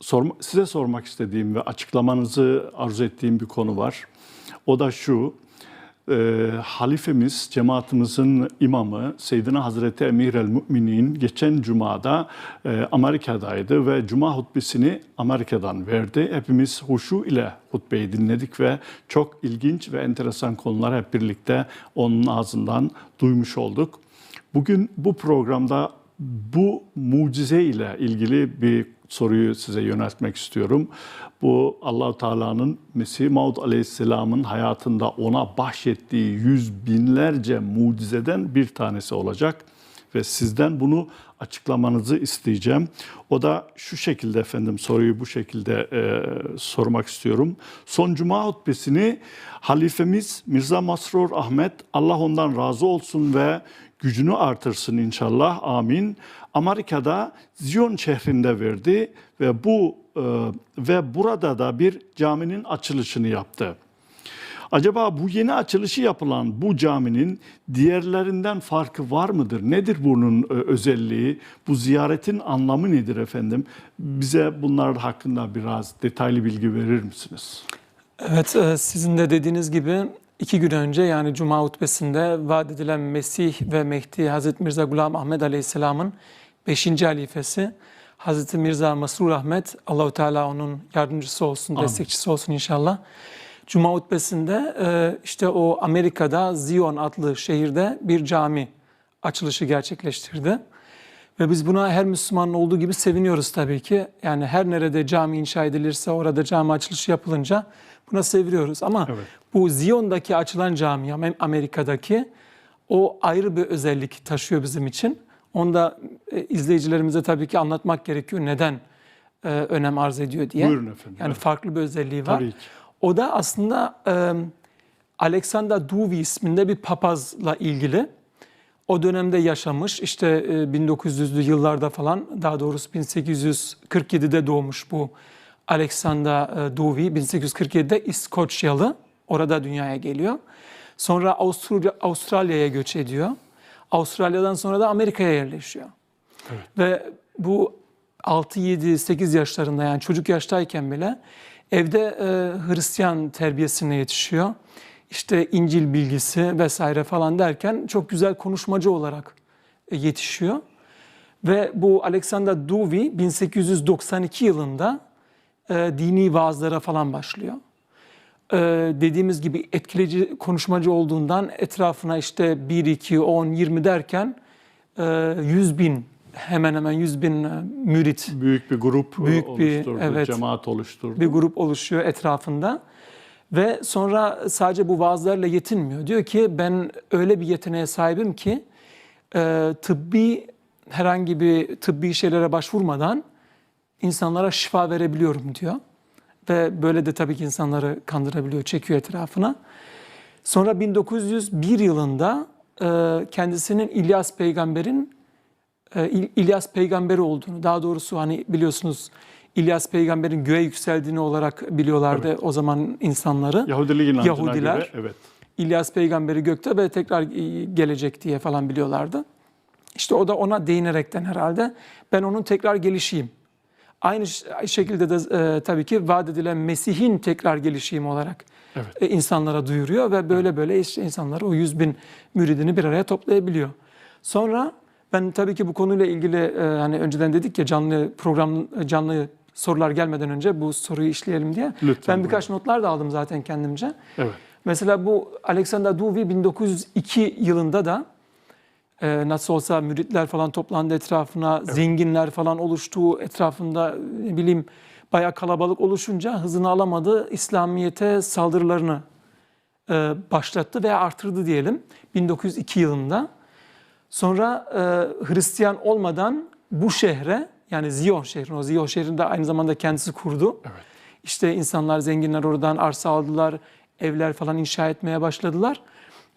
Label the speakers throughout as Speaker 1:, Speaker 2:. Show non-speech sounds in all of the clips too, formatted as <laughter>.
Speaker 1: sorma, size sormak istediğim ve açıklamanızı arzu ettiğim bir konu var. O da şu, e, halifemiz, cemaatimizin imamı Seyyidina Hazreti Emir el Müminin geçen cumada e, Amerika'daydı ve cuma hutbesini Amerika'dan verdi. Hepimiz huşu ile hutbeyi dinledik ve çok ilginç ve enteresan konular hep birlikte onun ağzından duymuş olduk. Bugün bu programda bu mucize ile ilgili bir soruyu size yöneltmek istiyorum. Bu Allahu Teala'nın Mesih Maud Aleyhisselam'ın hayatında ona bahşettiği yüz binlerce mucizeden bir tanesi olacak ve sizden bunu açıklamanızı isteyeceğim. O da şu şekilde efendim soruyu bu şekilde e, sormak istiyorum. Son cuma hutbesini halifemiz Mirza Masrur Ahmet Allah ondan razı olsun ve gücünü artırsın inşallah amin. Amerika'da Zion şehrinde verdi ve bu e, ve burada da bir caminin açılışını yaptı. Acaba bu yeni açılışı yapılan bu caminin diğerlerinden farkı var mıdır? Nedir bunun e, özelliği? Bu ziyaretin anlamı nedir efendim? Bize bunlar hakkında biraz detaylı bilgi verir misiniz?
Speaker 2: Evet, e, sizin de dediğiniz gibi iki gün önce yani Cuma hutbesinde vaat edilen Mesih ve Mehdi Hazreti Mirza Gulam Ahmet Aleyhisselam'ın 5. halifesi Hazreti Mirza Masrur Ahmet Allahu Teala onun yardımcısı olsun,
Speaker 1: Amin.
Speaker 2: destekçisi olsun inşallah. Cuma hutbesinde e, işte o Amerika'da Zion adlı şehirde bir cami açılışı gerçekleştirdi. Ve biz buna her Müslümanın olduğu gibi seviniyoruz tabii ki. Yani her nerede cami inşa edilirse orada cami açılışı yapılınca buna seviniyoruz. Ama
Speaker 1: Evet.
Speaker 2: bu Zion'daki açılan cami, Am- Amerika'daki o ayrı bir özellik taşıyor bizim için. Onu da e, izleyicilerimize tabii ki anlatmak gerekiyor. Neden e, önem arz ediyor diye.
Speaker 1: Buyurun efendim,
Speaker 2: Yani
Speaker 1: evet.
Speaker 2: farklı bir özelliği var.
Speaker 1: Tabii ki.
Speaker 2: O da aslında e, Alexander Duvi isminde bir papazla ilgili. O dönemde yaşamış işte e, 1900'lü yıllarda falan daha doğrusu 1847'de doğmuş bu Alexander e, Duvi 1847'de İskoçyalı orada dünyaya geliyor. Sonra Avusturya, Avustralya'ya göç ediyor. Avustralya'dan sonra da Amerika'ya yerleşiyor. Ve bu 6, 7, 8 yaşlarında yani çocuk yaştayken bile evde e, Hristiyan terbiyesine yetişiyor. İşte İncil bilgisi vesaire falan derken çok güzel konuşmacı olarak e, yetişiyor. Ve bu Alexander Duvi 1892 yılında e, dini vaazlara falan başlıyor. E, dediğimiz gibi etkileyici konuşmacı olduğundan etrafına işte 1, 2, 10, 20 derken e, 100 bin hemen hemen 100 bin e, mürit
Speaker 1: Büyük bir grup
Speaker 2: Büyük bir,
Speaker 1: oluşturdu,
Speaker 2: evet.
Speaker 1: cemaat oluşturdu.
Speaker 2: bir grup oluşuyor etrafında. Ve sonra sadece bu vaazlarla yetinmiyor. Diyor ki ben öyle bir yeteneğe sahibim ki e, tıbbi herhangi bir tıbbi şeylere başvurmadan insanlara şifa verebiliyorum diyor. Ve böyle de tabii ki insanları kandırabiliyor, çekiyor etrafına. Sonra 1901 yılında e, kendisinin İlyas peygamberin e, İl- İlyas peygamberi olduğunu, daha doğrusu hani biliyorsunuz İlyas peygamberin göğe yükseldiğini olarak biliyorlardı o zaman insanları. Yahudiler.
Speaker 1: göre evet.
Speaker 2: İlyas peygamberi gökte ve tekrar e, gelecek diye falan biliyorlardı. İşte o da ona değinerekten herhalde ben onun tekrar gelişiyim. Aynı şekilde de e, tabii ki vaat edilen Mesih'in tekrar gelişiyim olarak
Speaker 1: Evet.
Speaker 2: e, insanlara duyuruyor ve böyle böyle işte insanlar o yüz bin müridini bir araya toplayabiliyor. Sonra ben tabii ki bu konuyla ilgili e, hani önceden dedik ya canlı program canlı sorular gelmeden önce bu soruyu işleyelim diye.
Speaker 1: Lütfen
Speaker 2: ben birkaç notlar da aldım zaten kendimce.
Speaker 1: Evet.
Speaker 2: Mesela bu Alexander Duvi 1902 yılında da e, nasıl olsa müritler falan toplandı etrafına, zenginler falan oluştu etrafında ne bileyim bayağı kalabalık oluşunca hızını alamadı. İslamiyet'e saldırılarını e, başlattı veya artırdı diyelim 1902 yılında. Sonra e, Hristiyan olmadan bu şehre yani Ziyon şehri, o Ziyon şehrinde aynı zamanda kendisi kurdu.
Speaker 1: Evet.
Speaker 2: İşte insanlar, zenginler oradan arsa aldılar, evler falan inşa etmeye başladılar.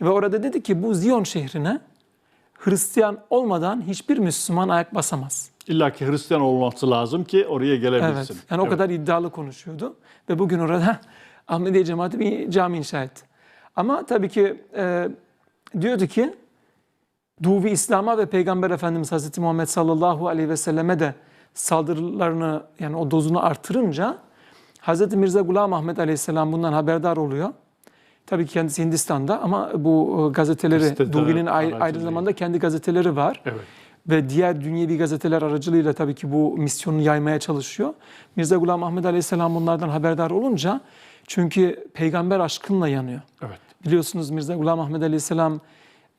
Speaker 2: Ve orada dedi ki bu Ziyon şehrine Hristiyan olmadan hiçbir Müslüman ayak basamaz.
Speaker 1: İlla ki Hristiyan olması lazım ki oraya gelebilsin.
Speaker 2: Evet. Yani o
Speaker 1: Evet.
Speaker 2: kadar iddialı konuşuyordu. Ve bugün orada Ahmediye cemaati bir cami inşa etti. Ama tabii ki e, diyordu ki Duvi İslam'a ve Peygamber Efendimiz Hazreti Muhammed sallallahu aleyhi ve selleme de saldırılarını yani o dozunu artırınca Hz. Mirza Gulam Ahmet Aleyhisselam bundan haberdar oluyor. Tabii ki kendisi Hindistan'da ama bu e, gazeteleri,
Speaker 1: Gazeteler
Speaker 2: Duvi'nin ayrı, zamanda kendi gazeteleri var.
Speaker 1: Evet.
Speaker 2: Ve diğer dünyevi gazeteler aracılığıyla tabii ki bu misyonunu yaymaya çalışıyor. Mirza Gulam Ahmet Aleyhisselam bunlardan haberdar olunca çünkü peygamber aşkınla yanıyor.
Speaker 1: Evet.
Speaker 2: Biliyorsunuz Mirza Gulam Ahmet Aleyhisselam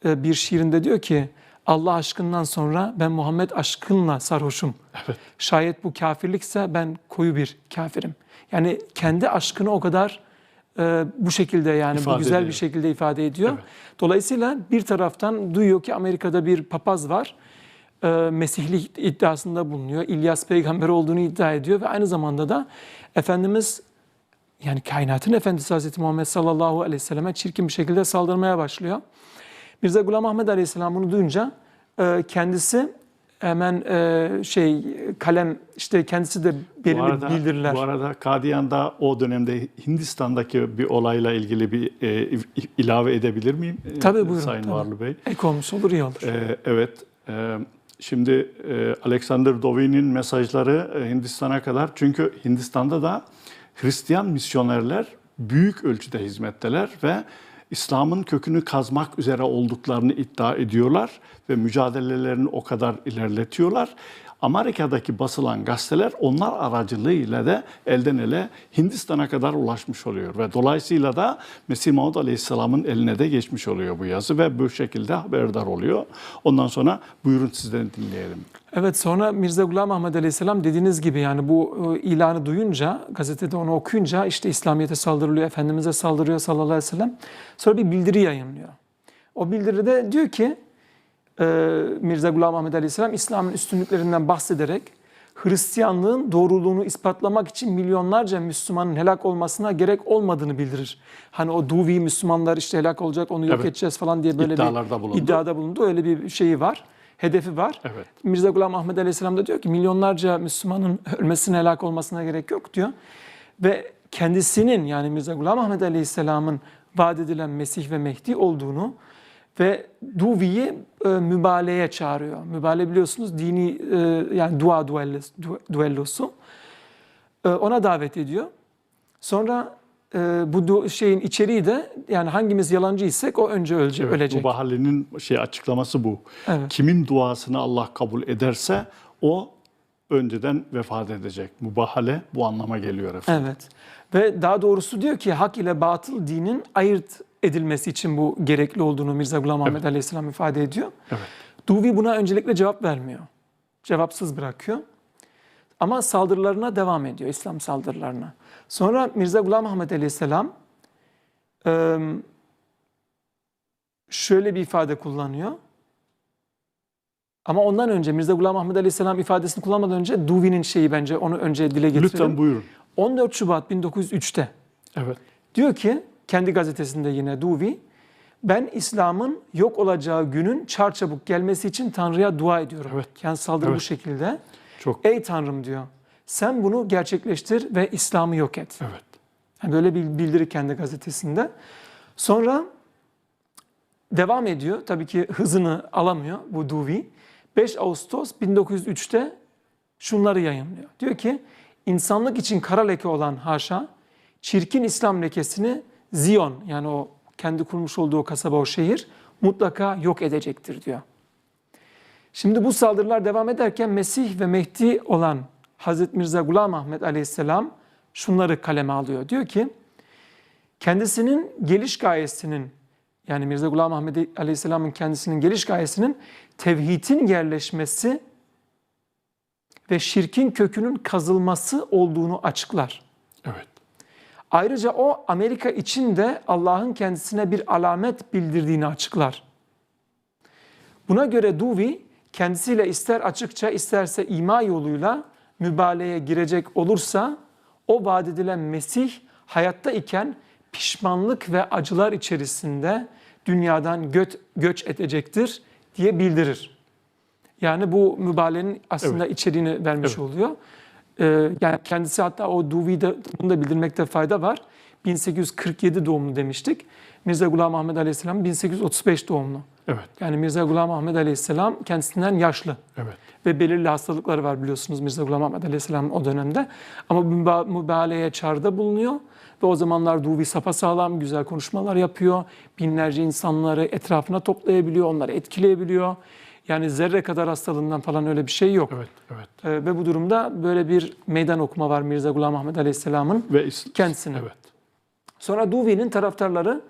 Speaker 2: e, bir şiirinde diyor ki Allah aşkından sonra ben Muhammed aşkınla sarhoşum.
Speaker 1: Evet.
Speaker 2: Şayet bu kafirlikse ben koyu bir kafirim. Yani kendi aşkını o kadar e, bu şekilde yani
Speaker 1: İfade
Speaker 2: bu güzel
Speaker 1: ediyor.
Speaker 2: bir şekilde ifade ediyor.
Speaker 1: Evet.
Speaker 2: Dolayısıyla bir taraftan duyuyor ki Amerika'da bir papaz var. E, Mesihlik iddiasında bulunuyor. İlyas peygamber olduğunu iddia ediyor ve aynı zamanda da Efendimiz yani kainatın efendisi Hazreti Muhammed sallallahu aleyhi ve selleme çirkin bir şekilde saldırmaya başlıyor. Mirza Gulam Ahmet aleyhisselam bunu duyunca e, kendisi hemen e, şey kalem işte kendisi de
Speaker 1: Bu
Speaker 2: belirli
Speaker 1: arada,
Speaker 2: bildiriler.
Speaker 1: bu arada Kadiyan'da o dönemde Hindistan'daki bir olayla ilgili bir e, ilave edebilir miyim? e,
Speaker 2: Tabii, buyurun,
Speaker 1: Sayın
Speaker 2: tabii.
Speaker 1: Varlı Bey.
Speaker 2: Ek olmuş olur iyi olur.
Speaker 1: E, evet. e, şimdi e, Alexander Dovin'in mesajları e, Hindistan'a kadar çünkü Hindistan'da da Hristiyan misyonerler büyük ölçüde hizmetteler ve İslam'ın kökünü kazmak üzere olduklarını iddia ediyorlar ve mücadelelerini o kadar ilerletiyorlar. Amerika'daki basılan gazeteler onlar aracılığıyla da elden ele Hindistan'a kadar ulaşmış oluyor ve dolayısıyla da Mesih Maud Aleyhisselam'ın eline de geçmiş oluyor bu yazı ve bu şekilde haberdar oluyor. Ondan sonra buyurun sizden dinleyelim.
Speaker 2: Evet sonra Mirza Gulam Ahmet Aleyhisselam dediğiniz gibi yani bu e, ilanı duyunca gazetede onu okuyunca işte İslamiyet'e saldırılıyor, Efendimiz'e saldırıyor sallallahu aleyhi ve sellem. Sonra bir bildiri yayınlıyor. O bildiride diyor ki e, Mirza Gulam Ahmet Aleyhisselam İslam'ın üstünlüklerinden bahsederek Hristiyanlığın doğruluğunu ispatlamak için milyonlarca Müslümanın helak olmasına gerek olmadığını bildirir. Hani o Duvi Müslümanlar işte helak olacak onu yok
Speaker 1: Evet.
Speaker 2: edeceğiz falan diye böyle
Speaker 1: İddialarda
Speaker 2: bir
Speaker 1: bulundu.
Speaker 2: iddiada bulundu. Öyle bir şeyi var, hedefi var.
Speaker 1: Evet.
Speaker 2: Mirza Gulam Ahmet Aleyhisselam da diyor ki milyonlarca Müslümanın ölmesine helak olmasına gerek yok diyor. Ve kendisinin yani Mirza Gulam Ahmet Aleyhisselam'ın vaat edilen Mesih ve Mehdi olduğunu ve Duvi'yi e, mübaleye çağırıyor. Mübale biliyorsunuz dini e, yani dua duellos- du- duellosu. E, ona davet ediyor. Sonra e, bu şeyin içeriği de yani hangimiz yalancı isek o önce ölece-
Speaker 1: Evet,
Speaker 2: ölecek.
Speaker 1: Bu Bahali'nin şey açıklaması bu.
Speaker 2: Evet.
Speaker 1: Kimin duasını Allah kabul ederse o önceden vefat edecek. Mubahale bu anlama geliyor efendim.
Speaker 2: Evet. Ve daha doğrusu diyor ki hak ile batıl dinin ayırt edilmesi için bu gerekli olduğunu Mirza Gulam Ahmet Aleyhisselam ifade ediyor.
Speaker 1: Evet.
Speaker 2: Duvi buna öncelikle cevap vermiyor. Cevapsız bırakıyor. Ama saldırılarına devam ediyor, İslam saldırılarına. Sonra Mirza Gulam Ahmet Aleyhisselam şöyle bir ifade kullanıyor. Ama ondan önce Mirza Gulam Ahmet Aleyhisselam ifadesini kullanmadan önce Duvi'nin şeyi bence onu önce dile getirelim.
Speaker 1: Lütfen buyurun.
Speaker 2: 14 Şubat 1903'te
Speaker 1: Evet.
Speaker 2: diyor ki kendi gazetesinde yine Duvi ben İslam'ın yok olacağı günün çarçabuk gelmesi için Tanrı'ya dua ediyorum.
Speaker 1: Evet.
Speaker 2: Yani saldırı bu
Speaker 1: Evet.
Speaker 2: şekilde.
Speaker 1: Çok
Speaker 2: Ey Tanrım diyor. Sen bunu gerçekleştir ve İslam'ı yok et.
Speaker 1: evet.
Speaker 2: Yani böyle bir bildiri kendi gazetesinde. Sonra devam ediyor. Tabii ki hızını alamıyor bu Duvi. 5 Ağustos 1903'te şunları yayınlıyor. Diyor ki insanlık için kara leke olan haşa çirkin İslam lekesini Ziyon yani o kendi kurmuş olduğu kasaba o şehir mutlaka yok edecektir diyor. Şimdi bu saldırılar devam ederken Mesih ve Mehdi olan Hazreti Mirza Gulam Ahmet Aleyhisselam şunları kaleme alıyor. Diyor ki kendisinin geliş gayesinin yani Mirza Gulam Ahmet Aleyhisselam'ın kendisinin geliş gayesinin tevhidin yerleşmesi ve şirkin kökünün kazılması olduğunu açıklar.
Speaker 1: Evet.
Speaker 2: Ayrıca o Amerika için de Allah'ın kendisine bir alamet bildirdiğini açıklar. Buna göre Duvi kendisiyle ister açıkça isterse ima yoluyla mübaleye girecek olursa o vaat edilen Mesih hayatta iken pişmanlık ve acılar içerisinde dünyadan göt, göç edecektir diye bildirir. Yani bu mübaleğin aslında içeriğini vermiş
Speaker 1: Evet.
Speaker 2: oluyor. Ee, yani kendisi hatta o Duvi'de bunu da bildirmekte fayda var. 1847 doğumlu demiştik. Mirza Gulam Ahmet Aleyhisselam 1835 doğumlu.
Speaker 1: Evet.
Speaker 2: Yani Mirza Gulam Ahmet Aleyhisselam kendisinden yaşlı
Speaker 1: Evet.
Speaker 2: ve belirli hastalıkları var biliyorsunuz Mirza Gulam Ahmet Aleyhisselam'ın o dönemde. Ama müba- mübalağaya çağrıda bulunuyor ve o zamanlar Duvi sapasağlam güzel konuşmalar yapıyor. Binlerce insanları etrafına toplayabiliyor, onları etkileyebiliyor. Yani zerre kadar hastalığından falan öyle bir şey yok.
Speaker 1: Evet. Evet.
Speaker 2: Ee, ve bu durumda böyle bir meydan okuma var Mirza Gulam Ahmet Aleyhisselam'ın
Speaker 1: Ve is-
Speaker 2: kendisine.
Speaker 1: Evet.
Speaker 2: Sonra Duvi'nin taraftarları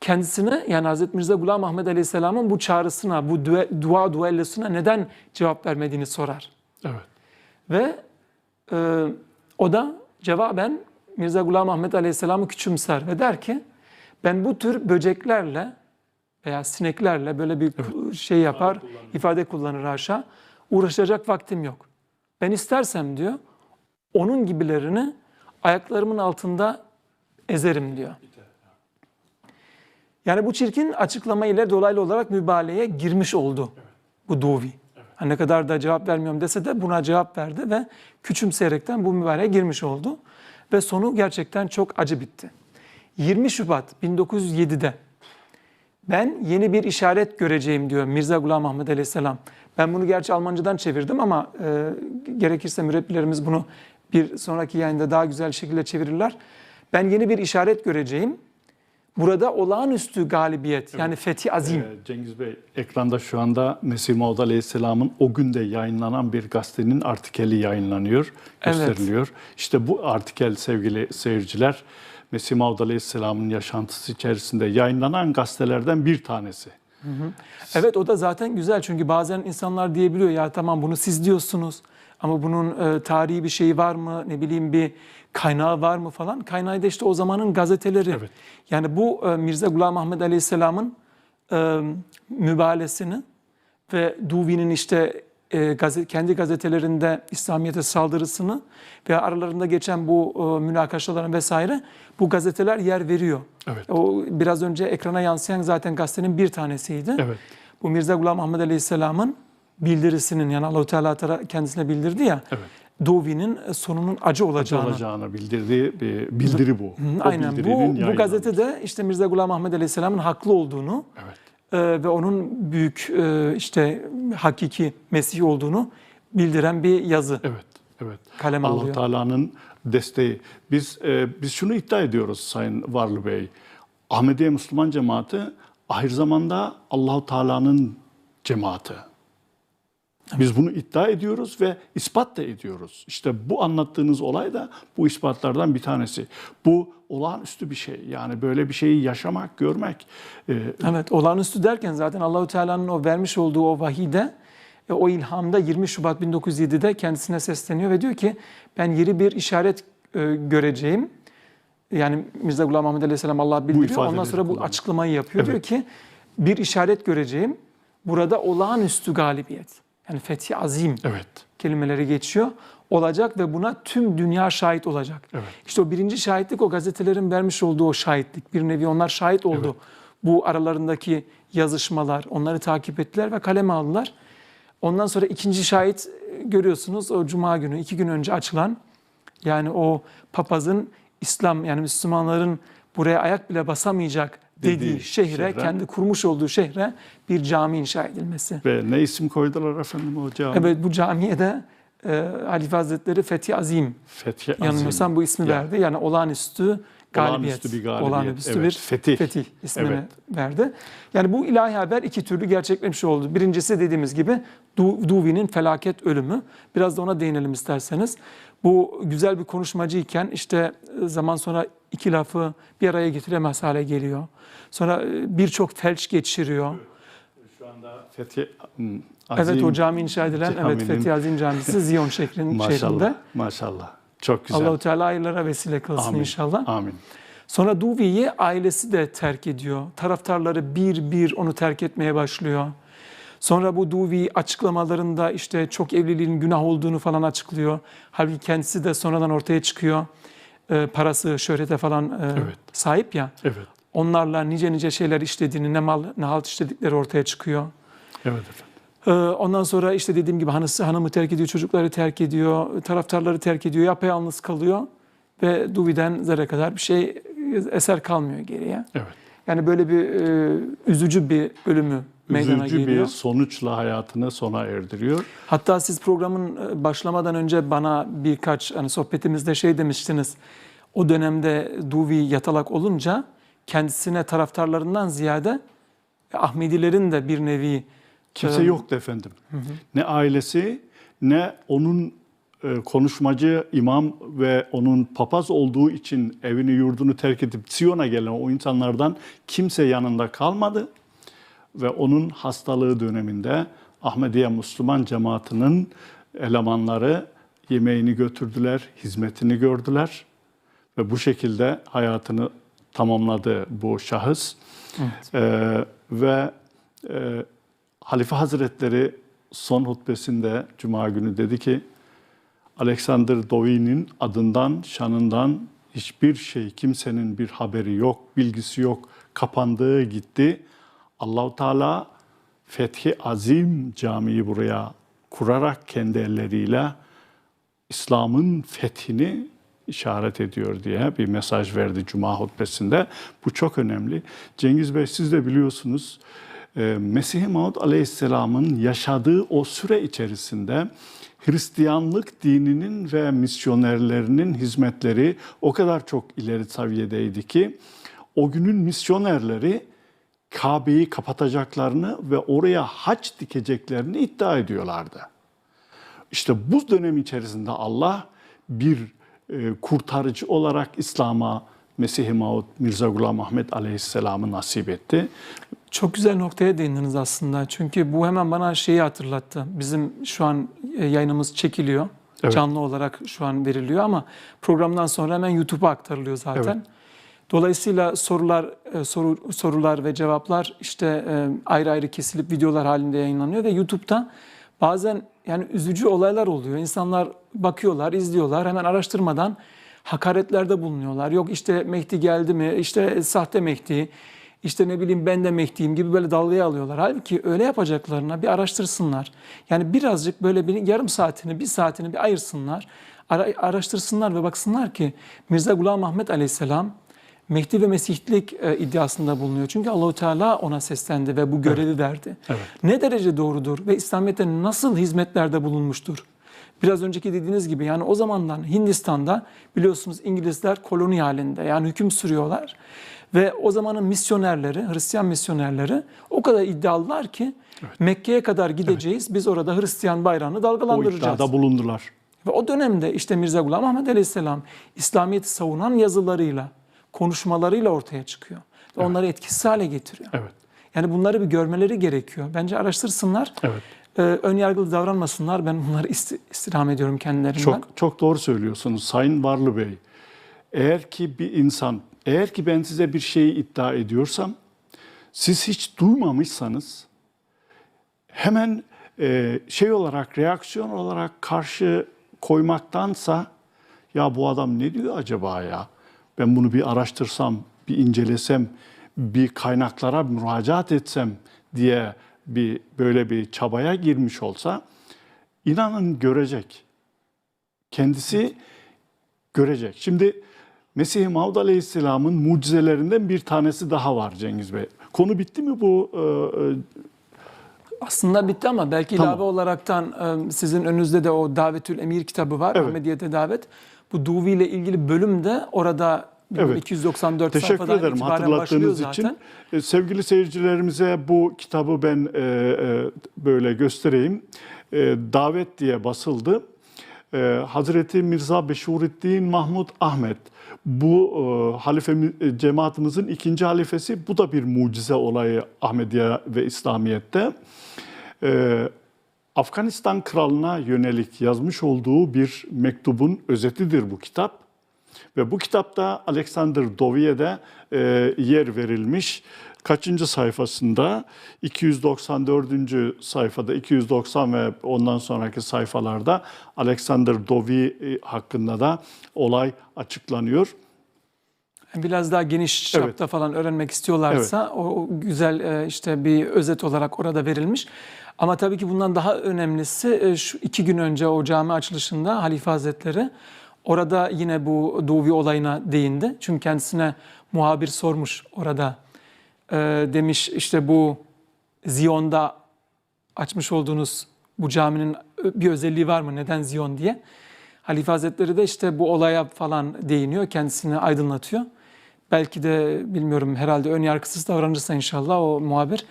Speaker 2: kendisine yani Hazreti Mirza Gulam Ahmet Aleyhisselam'ın bu çağrısına, bu dua, dua duellosuna neden cevap vermediğini sorar.
Speaker 1: Evet.
Speaker 2: Ve e, o da cevaben Mirza Gulam Ahmet Aleyhisselam'ı küçümser ve der ki ben bu tür böceklerle veya sineklerle böyle bir şey yapar, ifade kullanır haşa. Uğraşacak vaktim yok. Ben istersem diyor onun gibilerini ayaklarımın altında ezerim diyor. Yani bu çirkin açıklama ile dolaylı olarak mübalağaya girmiş oldu bu Duvi. Ha, Ne kadar da cevap vermiyorum dese de buna cevap verdi ve küçümseyerekten bu mübareğe girmiş oldu. Ve sonu gerçekten çok acı bitti. 20 Şubat 1907'de ben yeni bir işaret göreceğim diyor Mirza Gulam Ahmet Aleyhisselam. Ben bunu gerçi Almancadan çevirdim ama e, gerekirse mürebbilerimiz bunu bir sonraki yayında daha güzel şekilde çevirirler. Ben yeni bir işaret göreceğim. Burada olağanüstü galibiyet yani fethi azim.
Speaker 1: Ee, Cengiz Bey, ekranda şu anda Mesih Maud Aleyhisselam'ın o günde yayınlanan bir gazetenin artikeli yayınlanıyor,
Speaker 2: Evet.
Speaker 1: gösteriliyor. İşte bu artikel sevgili seyirciler, Mesih Maud Aleyhisselam'ın yaşantısı içerisinde yayınlanan gazetelerden bir tanesi.
Speaker 2: Evet o da zaten güzel çünkü bazen insanlar diyebiliyor ya tamam bunu siz diyorsunuz ama bunun e, tarihi bir şeyi var mı ne bileyim bir kaynağı var mı falan. Kaynağı da işte o zamanın gazeteleri.
Speaker 1: Evet.
Speaker 2: Yani bu e, Mirza Gulam Ahmet Aleyhisselam'ın e, mübalesini ve Duvi'nin işte e, gazete, kendi gazetelerinde İslamiyet'e saldırısını ve aralarında geçen bu e, münakaşaların vesaire bu gazeteler yer veriyor.
Speaker 1: Evet.
Speaker 2: O biraz önce ekrana yansıyan zaten gazetenin bir tanesiydi.
Speaker 1: Evet.
Speaker 2: Bu Mirza Gulam Ahmet Aleyhisselam'ın bildirisinin yani Allahu Teala kendisine bildirdi ya.
Speaker 1: Evet.
Speaker 2: Dovi'nin sonunun acı olacağını.
Speaker 1: olacağını bildirdiği bir bildiri bu.
Speaker 2: Aynen bu, bu
Speaker 1: yayınlanması.
Speaker 2: gazetede işte Mirza Gulam Ahmet Aleyhisselam'ın haklı olduğunu
Speaker 1: Evet.
Speaker 2: E, ve onun büyük e, işte hakiki Mesih olduğunu bildiren bir yazı.
Speaker 1: Evet. Evet.
Speaker 2: Kaleme
Speaker 1: Allah
Speaker 2: alıyor.
Speaker 1: Teala'nın desteği. Biz e, biz şunu iddia ediyoruz Sayın Varlı Bey. Ahmediye Müslüman cemaati ahir zamanda Allahu Teala'nın cemaati. Biz bunu iddia ediyoruz ve ispat da ediyoruz. İşte bu anlattığınız olay da bu ispatlardan bir tanesi. Bu olağanüstü bir şey. Yani böyle bir şeyi yaşamak, görmek. e,
Speaker 2: Evet, olağanüstü derken zaten Allahu Teala'nın o vermiş olduğu o vahide, e, o ilhamda 20 Şubat 1907'de kendisine sesleniyor ve diyor ki ben yeni bir işaret e, göreceğim. Yani Mirza Gulam Ahmet Aleyhisselam Allah bildiriyor. Ondan sonra bu
Speaker 1: kullanıyor.
Speaker 2: açıklamayı yapıyor.
Speaker 1: Evet.
Speaker 2: Diyor ki bir işaret göreceğim. Burada olağanüstü galibiyet. Yani fethi azim
Speaker 1: evet.
Speaker 2: kelimeleri geçiyor. Olacak ve buna tüm dünya şahit olacak.
Speaker 1: Evet.
Speaker 2: İşte o birinci şahitlik o gazetelerin vermiş olduğu o şahitlik. Bir nevi onlar şahit oldu. Bu aralarındaki yazışmalar, onları takip ettiler ve kaleme aldılar. Ondan sonra ikinci şahit e, görüyorsunuz o cuma günü, iki gün önce açılan yani o papazın İslam yani Müslümanların buraya ayak bile basamayacak dediği,
Speaker 1: Dediği
Speaker 2: şehre,
Speaker 1: şehre.
Speaker 2: kendi kurmuş olduğu şehre bir cami inşa edilmesi.
Speaker 1: Ve ne isim koydular efendim hocam?
Speaker 2: Evet bu camiye de e, Halife Hazretleri Fethi Azim
Speaker 1: Fethi Azim.
Speaker 2: yanılmıyorsam bu ismi
Speaker 1: Ya.
Speaker 2: verdi. Yani olağanüstü galibiyet.
Speaker 1: Olağanüstü bir galibiyet.
Speaker 2: Olağanüstü
Speaker 1: Evet,
Speaker 2: bir
Speaker 1: fetih.
Speaker 2: fetih ismini
Speaker 1: Evet.
Speaker 2: verdi. Yani bu ilahi haber iki türlü gerçekleşmiş oldu. Birincisi dediğimiz gibi Du- Duvi'nin felaket ölümü. Biraz da ona değinelim isterseniz. Bu güzel bir konuşmacıyken işte e, zaman sonra iki lafı bir araya getiremez hale geliyor. Sonra e, birçok felç geçiriyor.
Speaker 1: Şu anda Fethi hmm, Azim.
Speaker 2: Evet o cami inşa edilen evet
Speaker 1: Caminin-
Speaker 2: Fethi Azim Camisi <laughs> Ziyon şehrinin
Speaker 1: Maşallah.
Speaker 2: şehrinde.
Speaker 1: Maşallah. Çok güzel.
Speaker 2: Allahu Teala hayırlara vesile kılsın
Speaker 1: Amin.
Speaker 2: inşallah.
Speaker 1: Amin.
Speaker 2: Sonra Duvi'yi ailesi de terk ediyor. Taraftarları bir bir onu terk etmeye başlıyor. Sonra bu Duvi açıklamalarında işte çok evliliğin günah olduğunu falan açıklıyor. Halbuki kendisi de sonradan ortaya çıkıyor. Ee, parası, şöhrete falan e,
Speaker 1: Evet.
Speaker 2: sahip ya.
Speaker 1: Evet.
Speaker 2: Onlarla nice nice şeyler işlediğini, ne mal ne halt işledikleri ortaya çıkıyor.
Speaker 1: Evet efendim.
Speaker 2: Ee, Ondan sonra işte dediğim gibi hanısı hanımı terk ediyor, çocukları terk ediyor, taraftarları terk ediyor, yapayalnız kalıyor ve Duvi'den zerre kadar bir şey eser kalmıyor geriye.
Speaker 1: Evet.
Speaker 2: Yani böyle bir e, üzücü bir ölümü meydana
Speaker 1: üzücü
Speaker 2: geliyor.
Speaker 1: bir sonuçla hayatını sona erdiriyor.
Speaker 2: Hatta siz programın e, başlamadan önce bana birkaç hani sohbetimizde şey demiştiniz. O dönemde Duvi yatalak olunca kendisine taraftarlarından ziyade Ahmedilerin de bir nevi
Speaker 1: Kimse
Speaker 2: Ee,
Speaker 1: yoktu efendim. Ne ailesi ne onun e, konuşmacı imam ve onun papaz olduğu için evini yurdunu terk edip Siyon'a gelen o insanlardan kimse yanında kalmadı. Ve onun hastalığı döneminde Ahmediye Müslüman cemaatinin elemanları yemeğini götürdüler, hizmetini gördüler. Ve bu şekilde hayatını tamamladı bu şahıs. Ee, ve e, Halife Hazretleri son hutbesinde Cuma günü dedi ki Alexander Dovin'in adından, şanından hiçbir şey, kimsenin bir haberi yok, bilgisi yok, kapandığı gitti. Allahu Teala Fethi Azim Camii'yi buraya kurarak kendi elleriyle İslam'ın fethini işaret ediyor diye bir mesaj verdi Cuma hutbesinde. Bu çok önemli. Cengiz Bey siz de biliyorsunuz e, Mesih Maud Aleyhisselam'ın yaşadığı o süre içerisinde Hristiyanlık dininin ve misyonerlerinin hizmetleri o kadar çok ileri seviyedeydi ki o günün misyonerleri Kabe'yi kapatacaklarını ve oraya haç dikeceklerini iddia ediyorlardı. İşte bu dönem içerisinde Allah bir e, kurtarıcı olarak İslam'a Mesih-i Maud Mirza Gulam Ahmet Aleyhisselam'ı nasip etti.
Speaker 2: Çok güzel noktaya değindiniz aslında. Çünkü bu hemen bana şeyi hatırlattı. Bizim şu an e, yayınımız çekiliyor.
Speaker 1: Evet.
Speaker 2: Canlı olarak şu an veriliyor ama programdan sonra hemen YouTube'a aktarılıyor zaten.
Speaker 1: Evet.
Speaker 2: Dolayısıyla sorular e, soru, sorular ve cevaplar işte e, ayrı ayrı kesilip videolar halinde yayınlanıyor ve YouTube'da bazen yani üzücü olaylar oluyor. İnsanlar bakıyorlar, izliyorlar hemen araştırmadan hakaretlerde bulunuyorlar. Yok işte Mehdi geldi mi? İşte sahte Mehdi. İşte ne bileyim ben de Mehdi'yim gibi böyle dalgaya alıyorlar. Halbuki öyle yapacaklarına bir araştırsınlar. Yani birazcık böyle bir yarım saatini, bir saatini bir ayırsınlar. Ara, araştırsınlar ve baksınlar ki Mirza Gulam Ahmet Aleyhisselam Mehdi ve Mesihlik e, iddiasında bulunuyor. Çünkü Allahu Teala ona seslendi ve bu görevi verdi.
Speaker 1: Evet.
Speaker 2: Ne derece doğrudur ve İslamiyet'te nasıl hizmetlerde bulunmuştur? Biraz önceki dediğiniz gibi yani o zamandan Hindistan'da biliyorsunuz İngilizler koloni halinde yani hüküm sürüyorlar. Ve o zamanın misyonerleri, Hristiyan misyonerleri o kadar iddialılar ki Mekke'ye kadar gideceğiz. Biz orada Hristiyan bayrağını
Speaker 1: O
Speaker 2: dalgalandıracağız.
Speaker 1: iddiada bulundular.
Speaker 2: Ve o dönemde işte Mirza Gulam Ahmet Aleyhisselam İslamiyet'i savunan yazılarıyla, konuşmalarıyla ortaya çıkıyor. Ve onları etkisiz hale getiriyor.
Speaker 1: Evet.
Speaker 2: Yani bunları bir görmeleri gerekiyor. Bence araştırsınlar.
Speaker 1: Evet.
Speaker 2: Ee, ön yargılı davranmasınlar. Ben bunları isti- istirham ediyorum kendilerinden.
Speaker 1: Çok çok doğru söylüyorsunuz Sayın Varlı Bey. Eğer ki bir insan, eğer ki ben size bir şeyi iddia ediyorsam, siz hiç duymamışsanız hemen e, şey olarak, reaksiyon olarak karşı koymaktansa ya bu adam ne diyor acaba ya? Ben bunu bir araştırsam, bir incelesem, bir kaynaklara müracaat etsem diye bir böyle bir çabaya girmiş olsa inanın görecek. Kendisi görecek. Şimdi Mesih-i Maud Aleyhisselam'ın mucizelerinden bir tanesi daha var Cengiz Bey. Konu bitti mi bu? e,
Speaker 2: Aslında bitti ama belki
Speaker 1: Tamam.
Speaker 2: ilave olaraktan e, sizin önünüzde de o Davetül Emir kitabı var.
Speaker 1: Evet.
Speaker 2: Ahmediyete Davet. Bu Duvi ile ilgili bölüm de orada
Speaker 1: Evet.
Speaker 2: 294
Speaker 1: Teşekkür ederim hatırlattığınız için.
Speaker 2: zaten.
Speaker 1: E, Sevgili seyircilerimize bu kitabı ben e, e, böyle göstereyim. E, Davet diye basıldı. E, Hazreti Mirza Beşuruddin Mahmud Ahmet bu e, halife e, cemaatimizin ikinci halifesi. Bu da bir mucize olayı Ahmediye ve İslamiyet'te. E, Afganistan kralına yönelik yazmış olduğu bir mektubun özetidir bu kitap. Ve bu kitapta Alexander Dovie'de e, yer verilmiş. Kaçıncı sayfasında? 294. sayfada, 290 ve ondan sonraki sayfalarda Alexander Dovi e, hakkında da olay açıklanıyor.
Speaker 2: Biraz daha geniş çapta
Speaker 1: Evet.
Speaker 2: falan öğrenmek istiyorlarsa o, o güzel e, işte bir özet olarak orada verilmiş. Ama tabii ki bundan daha önemlisi e, şu iki gün önce o cami açılışında Halife Hazretleri orada yine bu Duvi olayına değindi. Çünkü kendisine muhabir sormuş orada. E, demiş işte bu Ziyon'da açmış olduğunuz bu caminin bir özelliği var mı? Neden Ziyon diye. Halife Hazretleri de işte bu olaya falan değiniyor. Kendisini aydınlatıyor. Belki de bilmiyorum herhalde ön yargısız davranırsa inşallah o muhabir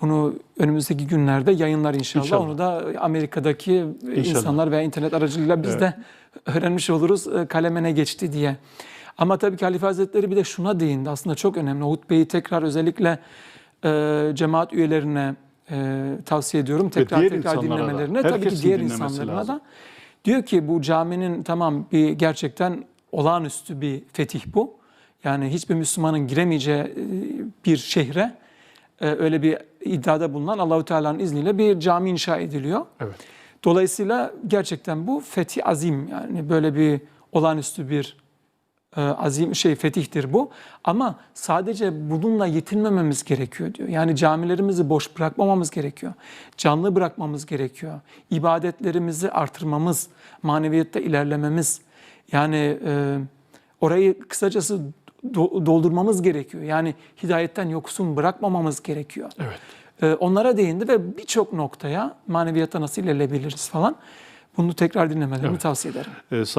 Speaker 2: bunu önümüzdeki günlerde yayınlar inşallah.
Speaker 1: İnşallah.
Speaker 2: Onu da Amerika'daki
Speaker 1: İnşallah.
Speaker 2: insanlar veya internet aracılığıyla biz de öğrenmiş oluruz e, kaleme ne geçti diye. Ama tabii ki Halife Hazretleri bir de şuna değindi. Aslında çok önemli. O hutbeyi tekrar özellikle e, cemaat üyelerine e, tavsiye ediyorum. Tekrar tekrar
Speaker 1: da.
Speaker 2: dinlemelerine. Tabii ki diğer insanlarına
Speaker 1: lazım.
Speaker 2: da. Diyor ki bu caminin tamam bir gerçekten olağanüstü bir fetih bu. Yani hiçbir Müslümanın giremeyeceği e, bir şehre e, öyle bir iddiada bulunan Allahu Teala'nın izniyle bir cami inşa ediliyor.
Speaker 1: Evet.
Speaker 2: Dolayısıyla gerçekten bu fethi azim yani böyle bir olağanüstü bir e, azim şey fetihtir bu. Ama sadece bununla yetinmememiz gerekiyor diyor. Yani camilerimizi boş bırakmamamız gerekiyor. Canlı bırakmamız gerekiyor. İbadetlerimizi artırmamız, maneviyatta ilerlememiz. Yani e, orayı kısacası do- doldurmamız gerekiyor. Yani hidayetten yoksun bırakmamamız gerekiyor.
Speaker 1: Evet.
Speaker 2: Ee, onlara değindi ve birçok noktaya maneviyatta nasıl ilerleyebiliriz falan. Bunu tekrar dinlemelerini
Speaker 1: Evet.
Speaker 2: tavsiye ederim.
Speaker 1: Ee,